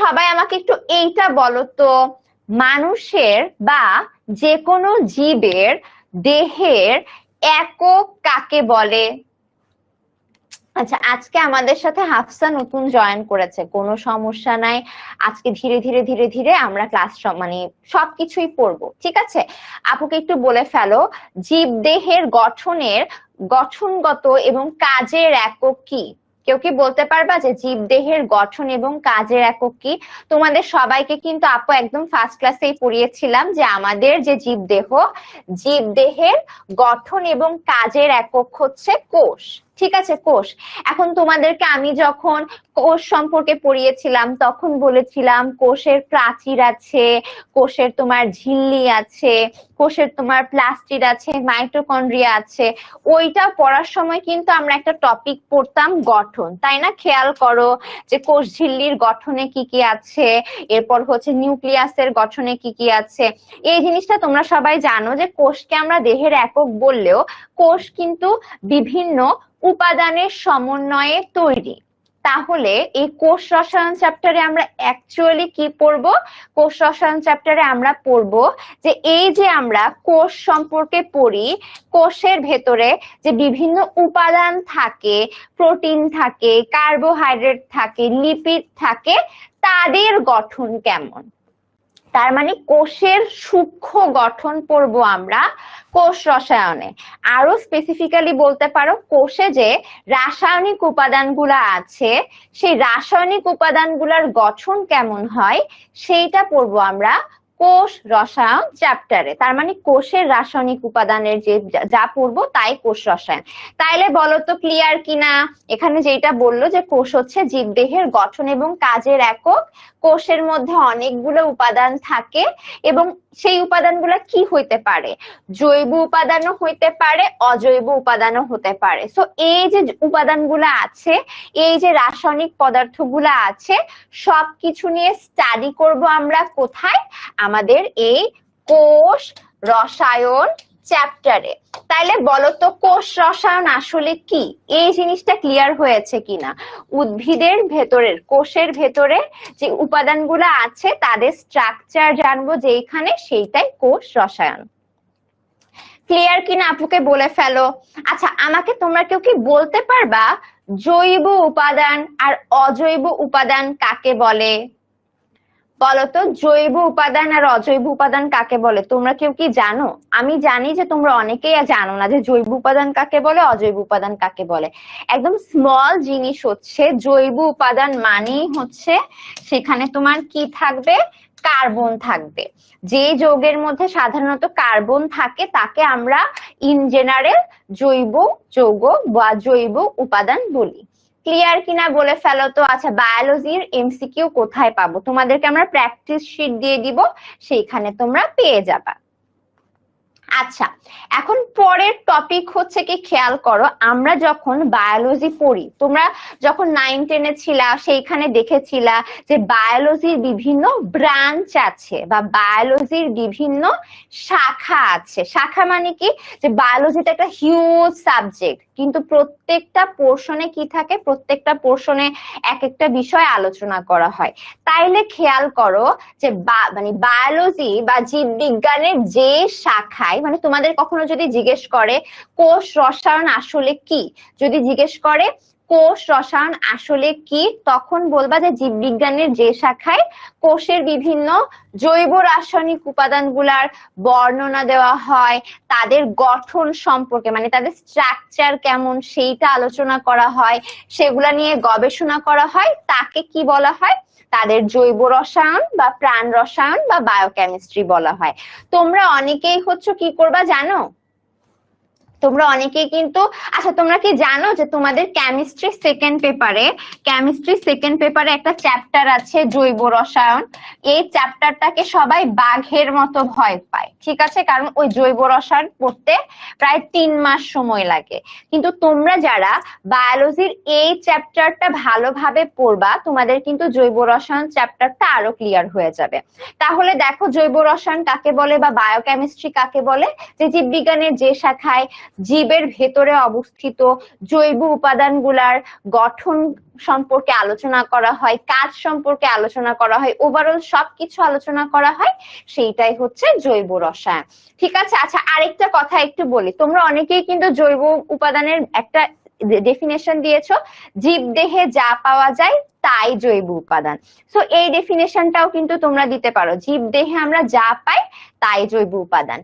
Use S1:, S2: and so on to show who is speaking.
S1: সবাই আমাকে একটু এইটা বলো তো, মানুষের বা যে কোনো জীবের দেহের একক কাকে বলে? আচ্ছা আজকে আমাদের সাথে হাফসা নতুন জয়েন করেছে, কোনো সমস্যা নাই। আজকে ধীরে ধীরে ধীরে ধীরে আমরা ক্লাস মানে সবকিছুই পড়ব, ঠিক আছে? আপুকে একটু বলে ফেলো জীব দেহের গঠনের গঠনগত এবং কাজের একক কি? কেউ কি বলতে পারবা যে জীব দেহের গঠন এবং কাজের একক কি? তোমাদের সবাইকে কিন্তু আপু একদম ফার্স্ট ক্লাসেই পড়িয়েছিলাম যে আমাদের যে জীব দেহ, জীব দেহের গঠন এবং কাজের একক হচ্ছে কোষ। ঠিক আছে, কোষ। এখন তোমাদেরকে আমি যখন কোষ সম্পর্কে পড়িয়েছিলাম, তখন বলেছিলাম কোষের প্রাচীর আছে, কোষের তোমার ঝিল্লি আছে, কোষের তোমার প্লাস্টিড আছে, মাইটোকন্ড্রিয়া আছে। ওইটা পড়ার সময় কিন্তু আমরা একটা টপিক পড়তাম গঠন, তাই না? খেয়াল করো যে কোষ ঝিল্লির গঠনে কি কি আছে, এরপর হচ্ছে নিউক্লিয়াসের গঠনে কি কি আছে। এই জিনিসটা তোমরা সবাই জানো যে কোষকে আমরা দেহের একক বললেও কোষ কিন্তু বিভিন্ন উপাদানের সমন্বয়ে তৈরি। তাহলে এই কোষ রসায়ন চ্যাপ্টারে আমরা অ্যাকচুয়ালি কি পড়ব? কোষ রসায়ন চ্যাপ্টারে আমরা পড়ব যে এই যে আমরা কোষ সম্পর্কে পড়ি, কোষের ভেতরে যে বিভিন্ন উপাদান থাকে, প্রোটিন থাকে কার্বোহাইড্রেট থাকে লিপিড থাকে, তাদের গঠন কেমন? তার মানে কোষের সূক্ষ্ম গঠন পড়ব আমরা কোষ রসায়নে। আরও স্পেসিফিক্যালি বলতে পারো কোষে যে রাসায়নিক উপাদানগুলো আছে, সেই রাসায়নিক উপাদানগুলোর গঠন কেমন হয়, সেইটা পড়ব আমরা কোষ রসায়ন চ্যাপ্টারে তার মানে কোষের রাসায়নিক উপাদানের যে যা পড়ব তাই কোষ রসায়ন। তাইলে বলো তো ক্লিয়ার কিনা? এখানে যেটা বলল যে কোষ হচ্ছে জীবদেহের গঠন এবং কাজের একক। কোষের মধ্যে অনেকগুলো উপাদান থাকে এবং সেই উপাদানগুলো কি হইতে পারে? জৈব উপাদানও হইতে পারে, অজৈব উপাদানও হতে পারে। সো এই যে উপাদানগুলো আছে, এই যে রাসায়নিক পদার্থগুলো আছে, সবকিছু নিয়ে স্টাডি করব আমরা কোথায়? আমাদের এই কোষ রসায়ন চ্যাপ্টারে তাইলে বলতো কোষ রসায়ন আসলে কি? এই জিনিসটা ক্লিয়ার হয়েছে কিনা? উদ্ভিদের ভেতরের, কোষের ভেতরে যে উপাদানগুলো আছে, তাদের স্ট্রাকচার জানব যেখানে সেইটাই কোষ রসায়ন। ক্লিয়ার কিনা আপুকে বলে ফেলো? আচ্ছা আমাকে তোমরা কেউ কি বলতে পারবা? জৈব উপাদান আর অজৈব উপাদান কাকে বলে? বলতো, জৈব উপাদান আর অজৈব উপাদান কাকে বলে? তোমরা কেউ কি জানো? আমি জানি যে তোমরা অনেকেই জানো না যে জৈব উপাদান কাকে বলে, অজৈব উপাদান কাকে বলে। একদম স্মল জিনিস হচ্ছে, জৈব উপাদান মানেই হচ্ছে সেখানে তোমার কি থাকবে? কার্বন থাকবে। যে যৌগের মধ্যে সাধারণত কার্বন থাকে, তাকে আমরা ইন জেনারেল জৈব যৌগ বা জৈব উপাদান বলি। ক্লিয়ার কিনা বলে ফেলো তো। আচ্ছা বায়োলজির এমসিকিউ কোথায় পাবো? তোমাদেরকে আমরা প্র্যাকটিস শিট দিয়ে দিব, সেইখানে তোমরা পেয়ে যাবা। আচ্ছা এখন পরের টপিক হচ্ছে কি, খেয়াল করো, আমরা যখন বায়োলজি পড়ি, তোমরা যখন নাইন টেনে ছিলা, সেইখানে দেখেছিলা যে বায়োলজির বিভিন্ন ব্রাঞ্চ আছে বা বায়োলজির বিভিন্ন শাখা আছে। শাখা মানে কি? যে বায়োলজিতে একটা হিউজ সাবজেক্ট কিন্তু প্রত্যেকটা পোর্শনে কি থাকে? প্রত্যেকটা পোর্শনে এক একটা বিষয় আলোচনা করা হয়। তাইলে খেয়াল করো যে মানে বায়োলজি বা জীববিজ্ঞানের যে শাখায় মানে তোমাদের কখনো যদি জিজ্ঞেস করে কোষ রসায়ন আসলে কি? যদি জিজ্ঞেস করে কোষ, রসায়ন আসলে কি? তখন বলবা যে জীববিজ্ঞানের যে শাখায় কোষের বিভিন্ন জৈব রাসায়নিক উপাদানগুলার বর্ণনা দেওয়া হয়, তাদের গঠন সম্পর্কে মানে তাদের স্ট্রাকচার কেমন সেইটা আলোচনা করা হয়, সেগুলা নিয়ে গবেষণা করা হয়, তাকে কি বলা হয়? তাদের জৈব রসায়ন বা প্রাণ রসায়ন বা বায়োকেমিস্ট্রি বলা হয়। তোমরা অনেকেই হচ্ছে কি করবা জানো? তোমরা অনেকেই কিন্তু আচ্ছা তোমরা কি জানো যে তোমাদের কেমিস্ট্রি সেকেন্ড পেপারে কেমিস্ট্রি সেকেন্ড পেপারে একটা চ্যাপ্টার আছে জৈব রসায়ন। এই চ্যাপ্টারটাকে সবাই বাঘের মতো ভয় পায়, ঠিক আছে? কারণ ওই জৈব রসায়ন পড়তে প্রায় তিন মাস সময় লাগে। কিন্তু তোমরা যারা বায়োলজির এই চ্যাপ্টারটা ভালোভাবে পড়বা, তোমাদের কিন্তু জৈব রসায়ন চ্যাপ্টারটা আরও ক্লিয়ার হয়ে যাবে। তাহলে দেখো জৈব রসায়ন কাকে বলে বা বায়োকেমিস্ট্রি কাকে বলে? যে জীববিজ্ঞানের যে শাখায় জীবের ভেতরে অবস্থিত জৈব উপাদানগুলার গঠন সম্পর্কে আলোচনা করা হয়, কাজ সম্পর্কে আলোচনা করা হয় ওভারঅল সবকিছু আলোচনা করা হয়, সেইটাই হচ্ছে জৈব রসায়ন। ঠিক আছে? আচ্ছা আরেকটা কথা একটু বলি। তোমরা অনেকেই কিন্তু জৈব উপাদানের একটা ডেফিনেশন দিয়েছ, জীব দেহে যা পাওয়া যায় তাই জৈব উপাদান। সো এই ডেফিনেশনটাও কিন্তু তোমরা দিতে পারো। জীব দেহে আমরা যা পাই তাই জৈব উপাদান।